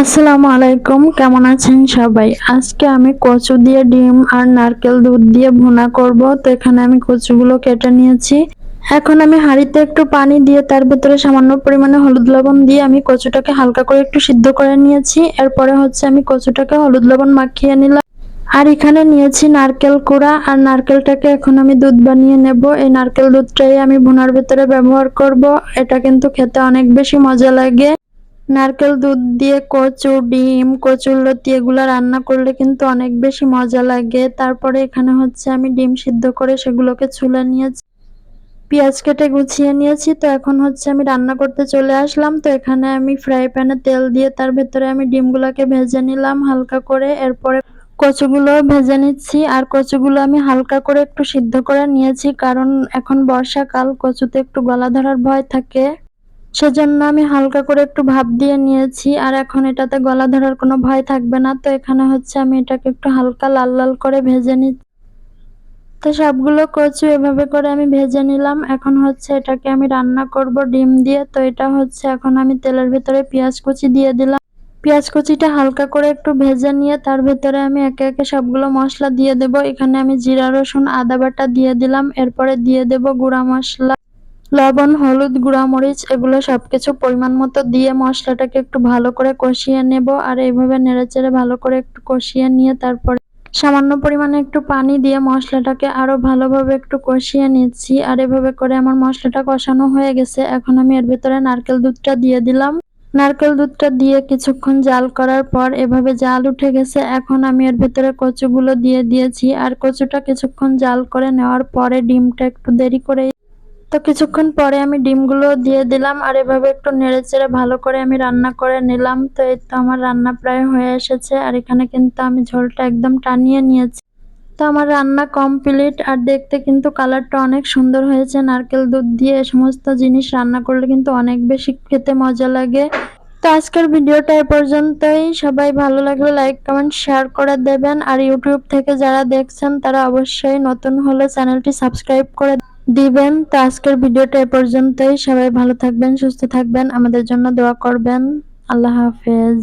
আসসালামু আলাইকুম, কেমন আছেন সবাই? আজকে আমি কচু দিয়ে ডিম আর নারকেল দুধ দিয়ে ভুনা করব। তো এখানে আমি কচুগুলো কেটে নিয়েছি। এখন আমি হাঁড়িতে একটু পানি দিয়ে তার ভেতরে সামান্য পরিমাণে হলুদ লবণ দিয়ে আমি কচুটাকে হালকা করে একটু সিদ্ধ করে নিয়েছি। এরপরে হচ্ছে আমি কচুটাকে হলুদ লবণ মাখিয়ে নিলাম। আর এখানে নিয়েছি নারকেল কুড়া। আর নারকেলটাকে এখন আমি দুধ বানিয়ে নেব। এই নারকেল দুধটাই আমি ভুনার ভেতরে ব্যবহার করব। এটা কিন্তু খেতে অনেক বেশি মজা লাগে। নারকেল দুধ দিয়ে কচু, ডিম কচুরলতি এগুলো রান্না করলে কিন্তু অনেক বেশি মজা লাগে। তারপরে এখানে হচ্ছে আমি ডিম সিদ্ধ করে সেগুলোকে ছুলে নিয়েছি। পেঁয়াজ কেটে গুছিয়ে নিয়েছি, তো এখন হচ্ছে আমি রান্না করতে চলে আসলাম। তো এখানে আমি ফ্রাই প্যানে তেল দিয়ে তার ভেতরে আমি ডিমগুলোকে ভেজে নিলাম হালকা করে। এরপরে কচুগুলো ভেজে নিচ্ছি, আর কচুগুলো আমি হালকা করে একটু সিদ্ধ করে নিয়েছি, কারণ এখন বর্ষাকাল, কচুতে একটু গলা ধরার ভয় থাকে। সেজন্য আমি হালকা করে একটু ভাপ দিয়ে নিয়েছি, আর এখন এটাতে গলা ধরার কোনো ভয় থাকবে না। তো এখানে হচ্ছে আমি এটাকে একটু হালকা লাল লাল করে ভেজে নিচ্ছি। তো সবগুলো কচু এভাবে করে আমি ভেজে নিলাম। এখন হচ্ছে এটাকে আমি রান্না করব ডিম দিয়ে। তো এটা হচ্ছে এখন আমি তেলের ভেতরে পেঁয়াজ কুচি দিয়ে দিলাম। পেঁয়াজ কুচিটা হালকা করে একটু ভেজে নিয়ে তার ভেতরে আমি একে একে সবগুলো মশলা দিয়ে দেব। এখানে আমি জিরা, রসুন, আদা বাটা দিয়ে দিলাম। এরপরে দিয়ে দেব গুঁড়া মশলা। লবণ, হলুদ গুঁড়া, মরিচ, এগুলো সবকিছু পরিমাণ মতো দিয়ে মশলাটাকে একটু ভালো করে কষিয়ে নেব আর এইভাবে নেড়েচেড়ে ভালো করে একটু কষিয়ে নিয়ে তারপরে সামান্য পরিমাণে একটু পানি দিয়ে মশলাটাকে আরও ভালোভাবে একটু কষিয়ে নিচ্ছি আর এভাবে করে আমার মশলাটা কষানো হয়ে গেছে। এখন আমি এর ভিতরে নারকেল দুধটা দিয়ে দিলাম। নারকেল দুধটা দিয়ে কিছুক্ষণ জাল করার পর এভাবে জাল উঠে গেছে। এখন আমি এর ভেতরে কচুগুলো দিয়ে দিয়েছি আর কচুটা কিছুক্ষণ জাল করে নেওয়ার পরে ডিমটা একটু দেরি করে তো কিছুক্ষণ পরে আমি ডিমগুলো দিয়ে দিলাম আর এভাবে একটু নেড়ে চেড়ে ভালো করে আমি রান্না করে নিলাম। তো এই তো আমার রান্না প্রায় হয়ে এসেছে আর এখানে কিন্তু আমি ঝোলটা একদম টানিয়ে নিয়েছি। তো আমার রান্না কমপ্লিট আর দেখতে কিন্তু কালারটা অনেক সুন্দর হয়েছে। নারকেল দুধ দিয়ে এ সমস্ত জিনিস রান্না করলে কিন্তু অনেক বেশি খেতে মজা লাগে। তো আজকের ভিডিওটা এ পর্যন্তই। সবাই ভালো লাগলে লাইক, কমেন্ট, শেয়ার করে দেবেন। আর ইউটিউব থেকে যারা দেখছেন তারা অবশ্যই নতুন হলে চ্যানেলটি সাবস্ক্রাইব করে দিবেন। তো আজকের ভিডিওটা এ পর্যন্তই। সবাই ভালো থাকবেন, সুস্থ থাকবেন। আমাদের জন্য দোয়া করবেন। আল্লাহ হাফেজ।